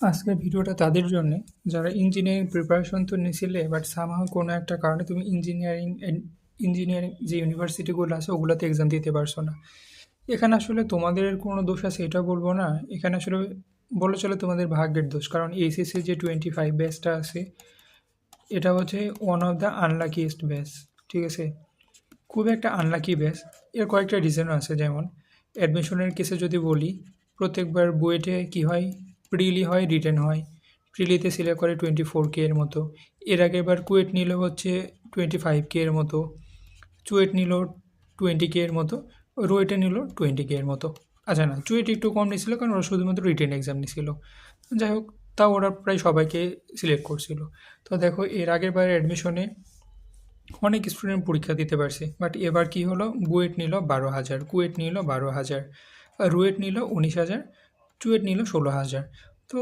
আজকের ভিডিওটা তাদের জন্যে। যারা ইঞ্জিনিয়ারিং প্রিপারেশন তো নিছিলে বাট সামহাও কোনো একটা কারণে তুমি ইঞ্জিনিয়ারিং ইঞ্জিনিয়ারিং যে ইউনিভার্সিটিগুলো আছে, ওগুলোতে এক্সাম দিতে পারছ না। এখানে আসলে তোমাদের কোনো দোষ আছে, এটা বলব না। এখানে আসলে বলে চলে তোমাদের ভাগ্যের দোষ, কারণ এইচএসসি যে টোয়েন্টি ফাইভ ব্যাচটা আছে, এটা হচ্ছে one of the unluckiest batch ঠিক আছে? খুব একটা আনলাকি ব্যাচ এর কয়েকটা রিজনও আছে, যেমন অ্যাডমিশনের কেসে যদি বলি, প্রত্যেকবার বুয়েটে কী হয়? প্রিলি হয় রিটেন হয়। প্রিলিতে সিলেক্ট করে টোয়েন্টি ফোর কে এর মতো। এর আগে এবার কুয়েট নিল হচ্ছে টোয়েন্টি ফাইভ কে এর মতো। চুয়েট নিল টোয়েন্টি কে এর মতো। রোয়েটে নিল টোয়েন্টি কে এর মতো। আচ্ছা না চুয়েট একটু কম নিয়েছিল কারণ ওরা শুধুমাত্র রিটেন এক্সাম নিয়েছিল। যাই হোক, তাও ওরা প্রায় সবাইকে সিলেক্ট করছিল। তো দেখো, এর আগের বার অ্যাডমিশনে অনেক স্টুডেন্ট পরীক্ষা দিতে পারছে। বাট এবার কি হলো? বুয়েট নিল বারো হাজার। কুয়েট নিল বারো হাজার। রুয়েট নিল উনিশ হাজার। চুয়েট নিল ষোলো হাজার। তো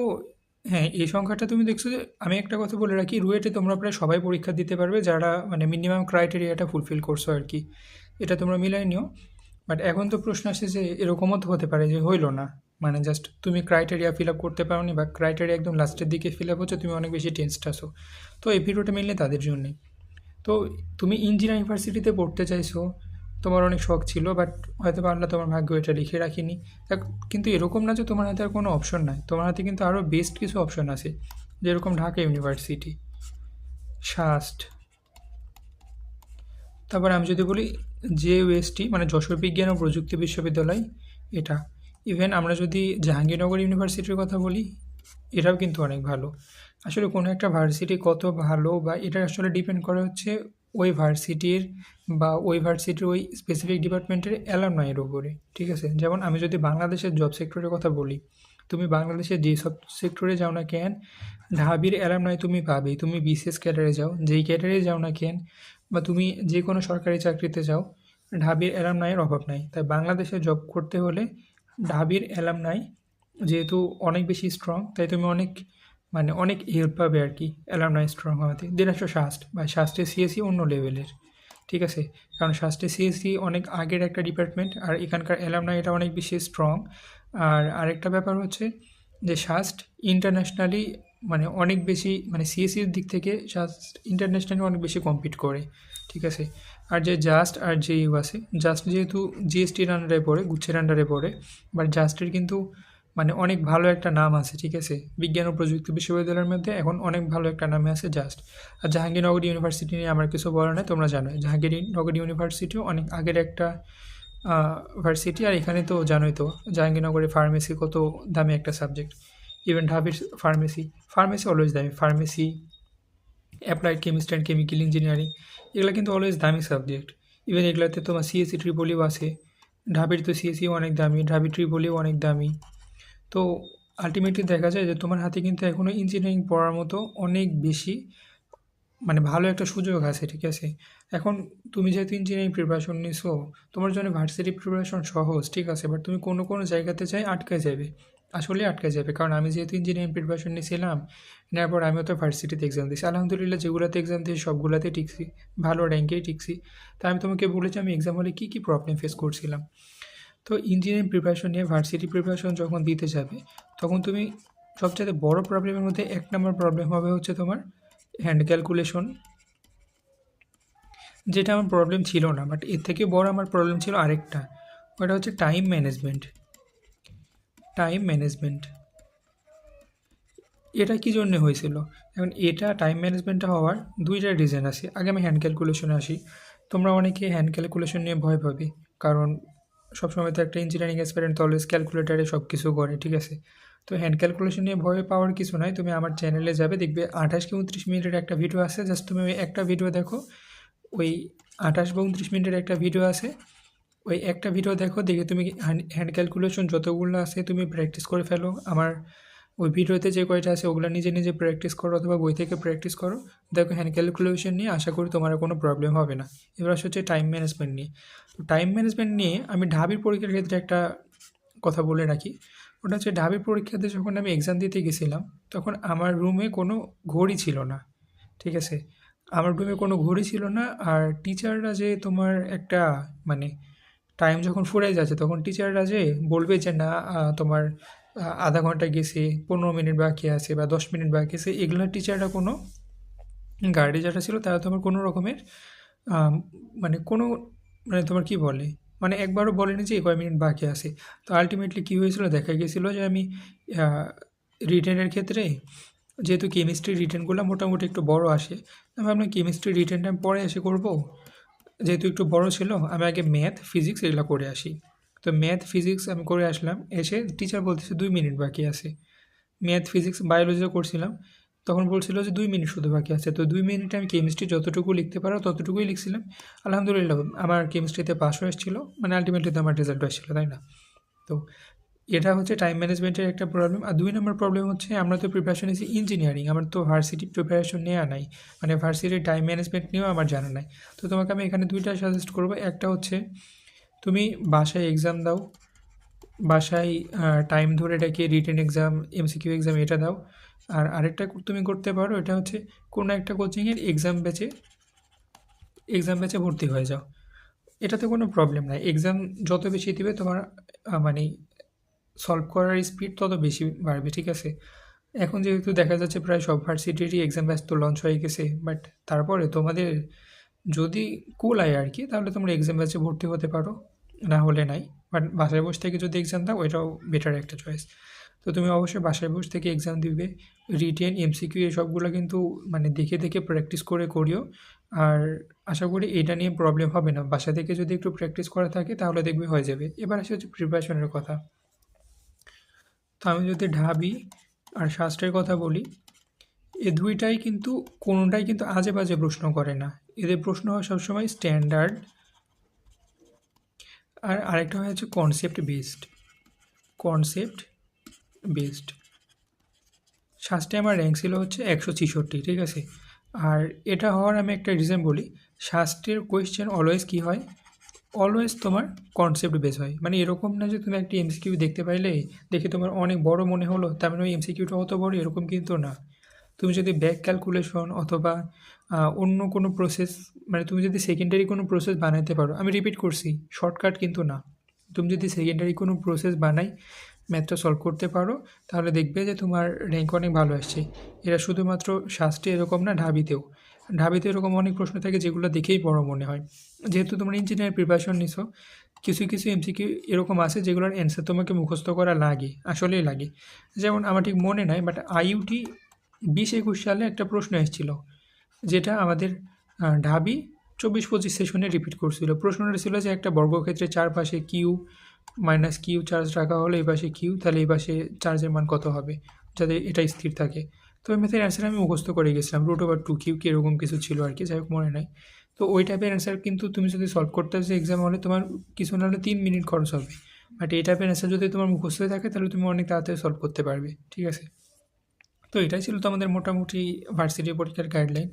হ্যাঁ এই সংখ্যাটা তুমি দেখছ যে আমি একটা কথা বলে রাখি, রুয়েটে তোমরা প্রায় সবাই পরীক্ষা দিতে পারবে যারা মানে মিনিমাম ক্রাইটেরিয়াটা ফুলফিল করছ আর কি। এটা তোমরা মিলাই নিও। বাট এখন তো প্রশ্ন আসছে যে এরকমও তো হতে পারে যে হইল না। মানে জাস্ট তুমি ক্রাইটেরিয়া ফিল আপ করতে পারো বা ক্রাইটেরিয়া একদম লাস্টের দিকে ফিল আপ হচ্ছে, তুমি অনেক বেশি টেন্সড আসো তো এই ভিডিওটা মিললে তাদের জন্যই। তো তুমি ইঞ্জিনিয়ার ইউনিভার্সিটিতে পড়তে চাইছো তোমার অনেক শখ ছিল বাট হয়তো আল্লাহ তোমার ভাগ্য এটা লিখে রাখিনি। কিন্তু এরকম না যে তোমার হাতে আর কোনো অপশন নাই। তোমার হাতে কিন্তু আরও বেস্ট কিছু অপশন আছে, যেরকম ঢাকা ইউনিভার্সিটি শাস্ট তারপর আমি যদি বলি যে ওয়েসটি মানে যশোর বিজ্ঞান ও প্রযুক্তি বিশ্ববিদ্যালয়, এটা। ইভেন আমরা যদি জাহাঙ্গীরনগর ইউনিভার্সিটির কথা বলি, এটাও কিন্তু অনেক ভালো। আসলে কোনো একটা ভার্সিটি কত ভালো বা এটা আসলে ডিপেন্ড করে হচ্ছে ওই ভার্সিটির বা ওই ভার্সিটির ওই স্পেসিফিক ডিপার্টমেন্টের অ্যালামনাইয়ের উপরে, ঠিক আছে? যেমন আমি যদি বাংলাদেশের জব সেক্টরের কথা বলি, তুমি বাংলাদেশের যে সব সেক্টরে যাও না কেন, ঢাবির অ্যালামনাই তুমি পাবে। তুমি বিসিএস ক্যাডারে যাও, যেই ক্যাডারে যাও না কেন, বা তুমি যে কোনো সরকারি চাকরিতে যাও, ঢাবির অ্যালামনাইয়ের অভাব নাই। তাই বাংলাদেশে জব করতে হলে ঢাবির অ্যালামনাই যেহেতু অনেক বেশি স্ট্রং তাই তুমি অনেক মানে অনেক হেল্প পাবে আর কি অ্যালামনাই স্ট্রং হওয়াতে। দেন আসো শাস্ট বা শাস্ত্রের সিএসি অন্য লেভেলের ঠিক আছে? কারণ শাস্ত্রের সিএসি অনেক আগের একটা ডিপার্টমেন্ট আর এখানকার অ্যালামনাই এটা অনেক বেশি স্ট্রং আর আরেকটা ব্যাপার হচ্ছে যে শাস্ট ইন্টারন্যাশনালি মানে অনেক বেশি মানে সিএসির দিক থেকে শাস্ট ইন্টারন্যাশনালি অনেক বেশি কম্পিট করে, ঠিক আছে? আর যে জাস্ট আর যে ইউ আছে জাস্ট যেহেতু জিএসটির আন্ডারে পড়ে গুচ্ছের আন্ডারে পড়ে বাট জাস্টের কিন্তু মানে অনেক ভালো একটা নাম আছে, ঠিক আছে? বিজ্ঞান ও প্রযুক্তি বিশ্ববিদ্যালয়ের মধ্যে এখন অনেক ভালো একটা নামে আছে জাস্ট। আর জাহাঙ্গীরনগর ইউনিভার্সিটি নিয়ে আমার কিছু বলার নেই, তোমরা জানো জাহাঙ্গীরনগর ইউনিভার্সিটিও অনেক আগের একটা ভার্সিটি আর এখানে তো জানোই তো, জাহাঙ্গীরনগরের ফার্মেসি কত দামি একটা সাবজেক্ট ইভেন ঢাবির ফার্মেসি ফার্মেসি অলওয়েজ দামি। Pharmacy applied chemistry and chemical engineering এগুলো কিন্তু অলওয়েজ দামি সাবজেক্ট ইভেন এগুলোতে তোমার সিএসসি ট্রিপলিও আছে। ঢাবির তো সিএসসিও অনেক দামি ঢাবি ট্রিপলিও অনেক দামি। তো আলটিমেটলি দেখা যায় যে তোমার হাতে কিন্তু এখনও ইঞ্জিনিয়ারিং পড়ার মতো অনেক বেশি মানে ভালো একটা সুযোগ আছে, ঠিক আছে? এখন তুমি যেহেতু ইঞ্জিনিয়ারিং প্রিপারেশন নিছো, তোমার জন্য ভার্সিটি প্রিপারেশন সহজ, ঠিক আছে? বাট তুমি কোনো কোনো জায়গাতে চাই আটকে যাবে। আসলে আটকে যাবে, কারণ আমি যেহেতু ইঞ্জিনিয়ারিং প্রিপারেশন নিয়েছিলাম নেওয়ার পর আমিও তো ভার্সিটিতে এক্সাম দিয়েছি। আলহামদুলিল্লাহ যেগুলোতে এক্সাম দিয়েছি, সবগুলোতে টিকছি ভালো র্যাঙ্কেই টিকছি তাই আমি তোমাকে বলেছি, আমি এক্সাম হলে কী কী প্রবলেম ফেস করছিলাম? তো ইঞ্জিনিয়ারিং প্রিপারেশন নিয়ে ভার্সিটি প্রিপারেশন যখন দিতে যাবে, তখন তুমি সবচেয়ে বড় প্রবলেমের মধ্যে এক নম্বর প্রবলেম হবে হচ্ছে তোমার হ্যান্ড ক্যালকুলেশন যেটা আমার প্রবলেম ছিল না বাট এর থেকে বড় আমার প্রবলেম ছিল আরেকটা, ওটা হচ্ছে টাইম ম্যানেজমেন্ট টাইম ম্যানেজমেন্ট এটা কী জন্য হয়েছিল? এখন এটা টাইম ম্যানেজমেন্টটা হওয়ার দুইটা রিজন আছে। আগে আমি হ্যান্ড ক্যালকুলেশনে আসি। তোমরা অনেকে হ্যান্ড ক্যালকুলেশন নিয়ে ভয় পাবে, কারণ সবসময় তো একটা ইঞ্জিনিয়ারিং অ্যাসপিরেন্ট অলওয়েজ ক্যালকুলেটারে সব কিছু করে, ঠিক আছে? তো হ্যান্ড ক্যালকুলেশন নিয়ে ভয় পাওয়ার কিছু নয় তুমি আমার চ্যানেলে যাবে, দেখবে আঠাশ কি উনত্রিশ মিনিটের একটা ভিডিও আছে জাস্ট তুমি ওই একটা ভিডিও দেখো, ওই আঠাশ বা উনত্রিশ মিনিটের একটা ভিডিও আছে, ওই একটা ভিডিও দেখো, দেখে তুমি হ্যান্ড ক্যালকুলেশন যতগুলো আছে তুমি প্র্যাকটিস করে ফেলো, আমার ওই ভিডিওতে যে কয়টা আছে ওগুলো নিজে নিজে প্র্যাকটিস করো অথবা বই থেকে প্র্যাকটিস করো। দেখো হ্যান্ড ক্যালকুলেশন নিয়ে আশা করি তোমার কোনো প্রবলেম হবে না। এবার হচ্ছে টাইম ম্যানেজমেন্ট নিয়ে। তো টাইম ম্যানেজমেন্ট নিয়ে আমি ঢাবির পরীক্ষার ক্ষেত্রে একটা কথা বলে রাখি। ওটা হচ্ছে ঢাবির পরীক্ষাতে যখন আমি এক্সাম দিতে গেছিলাম, তখন আমার রুমে কোনো ঘড়ি ছিল না। ঠিক আছে? আমার রুমে কোনো ঘড়ি ছিল না আর টিচাররা যে তোমার একটা মানে টাইম যখন ফুরাই যাচ্ছে, তখন টিচাররা যে বলবে যে না তোমার আধা ঘণ্টা গেছে, পনেরো মিনিট বাকি আছে বা দশ মিনিট বাকি আছে এগুলোর টিচাররা কোনো গার্ডে যারা ছিল তারা তোমার কোনো রকমের মানে কোনো মানে তোমার কি বলে মানে একবারও বলেনি যে কয় মিনিট বাকি আছে। তো আলটিমেটলি কী হয়েছিল দেখা গেছিল যে আমি রিটেনের ক্ষেত্রে যেহেতু কেমিস্ট্রি রিটেনগুলো মোটামুটি একটু বড় আসে, আমি ভাবলাম কেমিস্ট্রি রিটেনটা আমি পরে এসে করব। যেহেতু একটু বড় ছিল, আমি আগে ম্যাথ ফিজিক্স এগুলো করে আসি। তো ম্যাথ ফিজিক্স আমি করে আসলাম। এসে টিচার বলতেছে দুই মিনিট বাকি আছে। ম্যাথ ফিজিক্স বায়োলজিও করছিলাম। তখন বলছিল যে দুই মিনিট শুধু বাকি আছে। তো দুই মিনিটে আমি কেমিস্ট্রি যতটুকু লিখতে পারো ততটুকুই লিখছিলাম। আলহামদুলিল্লাহ, আমার কেমিস্ট্রিতে পাসও এসেছিল মানে আলটিমেটলি তো আমার রেজাল্ট এসেছিল তাই না? তো এটা হচ্ছে টাইম ম্যানেজমেন্টের একটা প্রবলেম আর দুই নম্বর প্রবলেম হচ্ছে আমরা তো প্রিপারেশন নিয়েছি ইঞ্জিনিয়ারিং আমার তো ভার্সিটি প্রিপারেশন নেওয়া নাই। মানে ভার্সিটির টাইম ম্যানেজমেন্ট নিয়েও আমার জানা নাই। তো তোমাকে আমি এখানে দুইটা সাজেস্ট করব। একটা হচ্ছে তুমি বাসায় এক্সাম দাও, বাসায় টাইম ধরে এটাকে রিটেন এক্সাম এমসিকিউ এক্সাম এটা দাও। আর আরেকটা তুমি করতে পারো, এটা হচ্ছে কোনো একটা কোচিংয়ের এক্সাম ব্যাচে এক্সাম ব্যাচে ভর্তি হয়ে যাও। এটাতে কোনো প্রবলেম নাই। এক্সাম যত বেশি দিবে তোমার মানে সলভ করার স্পিড তত বেশি বাড়বে, ঠিক আছে? এখন যেহেতু দেখা যাচ্ছে প্রায় সব ভার্সিটিরই এক্সাম ব্যাচ তো লঞ্চ হয়ে গেছে বাট তারপরে তোমাদের যদি কুল আয় আর কি, তাহলে তোমরা এক্সাম ব্যাচে ভর্তি হতে পারো। না হলে নাই। বাট বাসায় বসে থেকে যদি এক্সাম দাও ওইটাও বেটার একটা চয়েস তো তুমি অবশ্যই বাসায় বসে থেকে এক্সাম দিবে। রিটেন এমসিকিউ এসবগুলো কিন্তু মানে দেখে দেখে প্র্যাকটিস করে করিও। আর আশা করি এটা নিয়ে প্রবলেম হবে না। বাসা থেকে যদি একটু প্র্যাকটিস করা থাকে, তাহলে দেখবে হয়ে যাবে। এবার আসে হচ্ছে প্রিপারেশনের কথা। তো আমি যদি ঢাবি আর শাস্ত্রের কথা বলি, এ দুইটাই কিন্তু, কোনোটাই কিন্তু আজে বাজে প্রশ্ন করে না। এদের প্রশ্ন হয় সবসময় স্ট্যান্ডার্ড আর আরেকটা হয় হচ্ছে কনসেপ্ট বেসড কনসেপ্ট বেসড শাস্ত্রে আমার র্যাঙ্ক ছিল হচ্ছে একশো ছেষট্টি, ঠিক আছে? আর এটা হওয়ার আমি একটা রিজন বলি শাস্ত্রের কোয়েশ্চেন অলওয়েজ কী হয়? অলওয়েজ তোমার কনসেপ্ট বেস হয়। মানে এরকম না যে তুমি একটা এমসিকিউ দেখতে পাইলে দেখে তোমার অনেক বড় মনে হলো, তার মানে ওই এমসিকিউটা অত বড়, এরকম কিন্তু না। তুমি যদি ব্যাক ক্যালকুলেশন অথবা অন্য কোনো প্রসেস মানে তুমি যদি সেকেন্ডারি কোনো প্রসেস বানাইতে পারো, আমি রিপিট করছি শর্টকাট কিন্তু না। তুমি যদি সেকেন্ডারি কোনো প্রসেস বানাই ম্যাথটা সলভ করতে পারো, তাহলে দেখবে যে তোমার র্যাঙ্ক অনেক ভালো আসছে। এরা শুধুমাত্র শাস্তি এরকম না, ঢাবিতেও। ঢাবিতে এরকম অনেক প্রশ্ন থাকে যেগুলো দেখেই বড় মনে হয়। যেহেতু তোমরা ইঞ্জিনিয়ার প্রিপারেশন নিছো, কিছু কিছু এমসিকিউ এরকম আছে যেগুলোর অ্যান্সার তোমাকে মুখস্থ করা লাগে, আসলেই লাগে। যেমন আমার ঠিক মনে নাই বাট আইইউটি বিশ একুশ সালে একটা প্রশ্ন এসেছিল, যেটা আমাদের ঢাবি চব্বিশ পঁচিশ সেশনে রিপিট করছিল। প্রশ্নটা ছিল যে একটা বর্গক্ষেত্রে চারপাশে কিউ মাইনাস কিউ চার্জ রাখা হলে, এই পাশে কিউ তাহলে এই পাশে চার্জের মান কত হবে? যাতে এটা স্থির থাকে। তো ওই ম্যাথের অ্যান্সার আমি মুখস্থ করে গেছিলাম রুট ওভার টু কিউ কি এরকম কিছু ছিল আর কি, যাই হোক মনে নাই। তো ওই টাইপের অ্যান্সার কিন্তু তুমি যদি সলভ করতে আসো এক্সাম হলে তোমার কিছু না হলে তিন মিনিট খরচ হবে। বাট এই টাইপের অ্যান্সার যদি তোমার মুখস্থ থাকে, তাহলে তুমি অনেক তাড়াতাড়ি সলভ করতে পারবে, ঠিক আছে? তো এটাই ছিল তো আমাদের মোটামুটি ভার্সিটি পরীক্ষার গাইডলাইন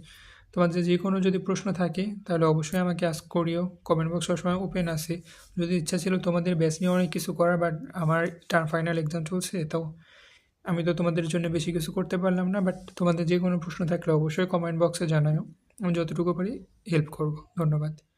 তোমাদের যে কোনো যদি প্রশ্ন থাকে, তাহলে অবশ্যই আমাকে আস্ক করিও। কমেন্ট বক্স সবসময় ওপেন আছে। যদি ইচ্ছা ছিল তোমাদের ব্যাচ নিয়ে অনেক কিছু করার বাট আমার টার্ম ফাইনাল এক্সাম চলছে, তো আমি তো তোমাদের জন্য বেশি কিছু করতে পারলাম না বাট তোমাদের যে কোনো প্রশ্ন থাকলে অবশ্যই কমেন্ট বক্সে জানাও আমি যতটুকু পারি হেল্প করব। ধন্যবাদ।